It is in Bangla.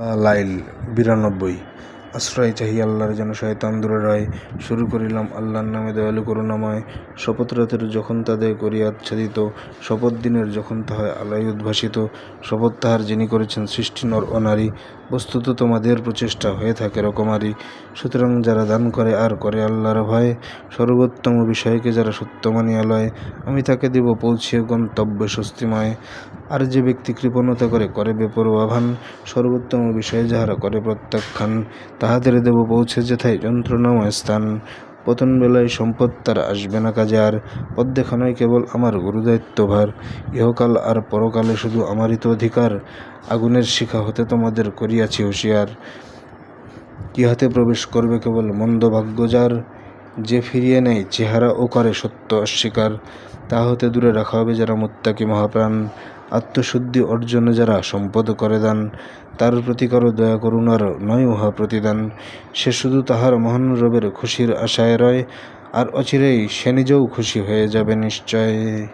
লাইল বিরানব্বই। আশ্রয় চাহি আল্লাহর যেন শয়তান দূরে রয়। শুরু করিলাম আল্লাহর নামে দয়ালু করুণাময়। শপথ রাতের যখন তাদের করিয়া আচ্ছাদিত, শপথ দিনের যখন তাহায় আলোয় উদ্ভাসিত, শপথ তাহার যিনি করেছেন সৃষ্টি, নর ও নারী, বস্তুত তোমাদের প্রচেষ্টা হয়ে থাকে রকমারি। সুতরাং যারা দান করে আর করে আল্লাহর ভয়, সর্বোত্তম বিষয়কে যারা সত্য মানিয়া লয়, আমি তাকে দিব পৌঁছিয়ে গন্তব্যে স্বস্তিময় আর যে ব্যক্তি কৃপণতা করে করে বেপরোয়া ভান, সর্বোত্তম বিষয়ে যাহারা করে প্রত্যাখ্যান, তাহাদের দেব পৌঁছে যেথায় যন্ত্রণাময় স্থান। পতন বেলায় সম্পদ তার আসবে না কাজে আর পথ দেখানোই কেবল আমার গুরুদায়িত্বভার। ইহকাল আর পরকালে শুধু আমারই তো অধিকার, আগুনের শিখা হতে তোমাদের করিয়াছি হুঁশিয়ার। ইহাতে প্রবেশ করবে কেবল মন্দ ভাগ্য যার, যে ফিরিয়ে নেয় চেহারা ও করে সত্য অস্বীকার। তা হতে দূরে রাখা হবে যারা মুত্তাকি মহাপ্রাণ। আত্মশুদ্ধি অর্জনে যারা সম্পদ করে দান, তার প্রতি কারও দয়া করুণার নয় উহা প্রতিদান। সে শুধু তাহার মহান রবের খুশির আশায় রয়, আর অচিরেই সে নিজেও খুশি হয়ে যাবে নিশ্চয়।